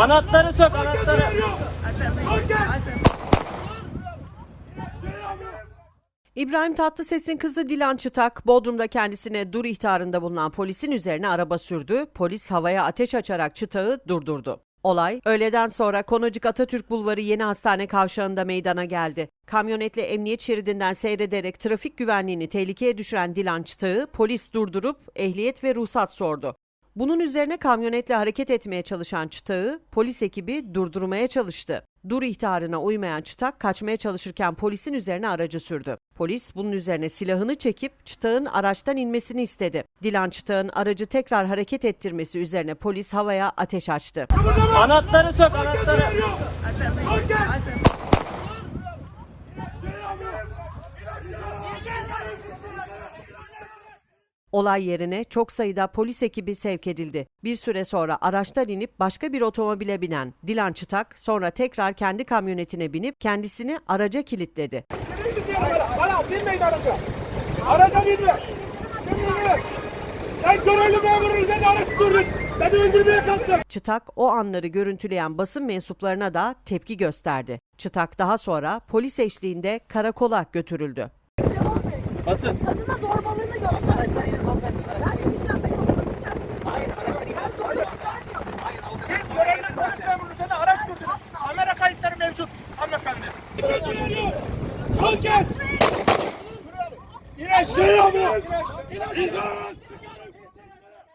Anahtarı sök anahtarı. İbrahim Tatlıses'in kızı Dilan Çıtak, Bodrum'da kendisine dur ihtarında bulunan polisin üzerine araba sürdü. Polis havaya ateş açarak Çıtak'ı durdurdu. Olay, öğleden sonra Konacık Atatürk Bulvarı Yeni Hastane kavşağında meydana geldi. Kamyonetle emniyet şeridinden seyrederek trafik güvenliğini tehlikeye düşüren Dilan Çıtak'ı polis durdurup ehliyet ve ruhsat sordu. Bunun üzerine kamyonetle hareket etmeye çalışan Çıtak'ı polis ekibi durdurmaya çalıştı. Dur ihtarına uymayan Çıtak kaçmaya çalışırken polisin üzerine aracı sürdü. Polis bunun üzerine silahını çekip Çıtak'ın araçtan inmesini istedi. Dilan Çıtak'ın aracı tekrar hareket ettirmesi üzerine polis havaya ateş açtı. Anahtarı sök anahtarı. Olay yerine çok sayıda polis ekibi sevk edildi. Bir süre sonra araçtan inip başka bir otomobile binen Dilan Çıtak sonra tekrar kendi kamyonetine binip kendisini araca kilitledi. Bana binmeyin araca. Araca binme. Sen görevli memurun üzerine araç sürdün. Beni öldürmeye kalktın. Çıtak o anları görüntüleyen basın mensuplarına da tepki gösterdi. Çıtak daha sonra polis eşliğinde karakola götürüldü. Basın. Kadına zorbalığını göster. Ben gideceğim. Ben Hayır, Ben sorun çıkarmıyorum. Siz görevli polis memurunun üzerine araç sürdünüz. Kamera kayıtları mevcut hanımefendi. Kez. İn aşağıya. İn aşağıya.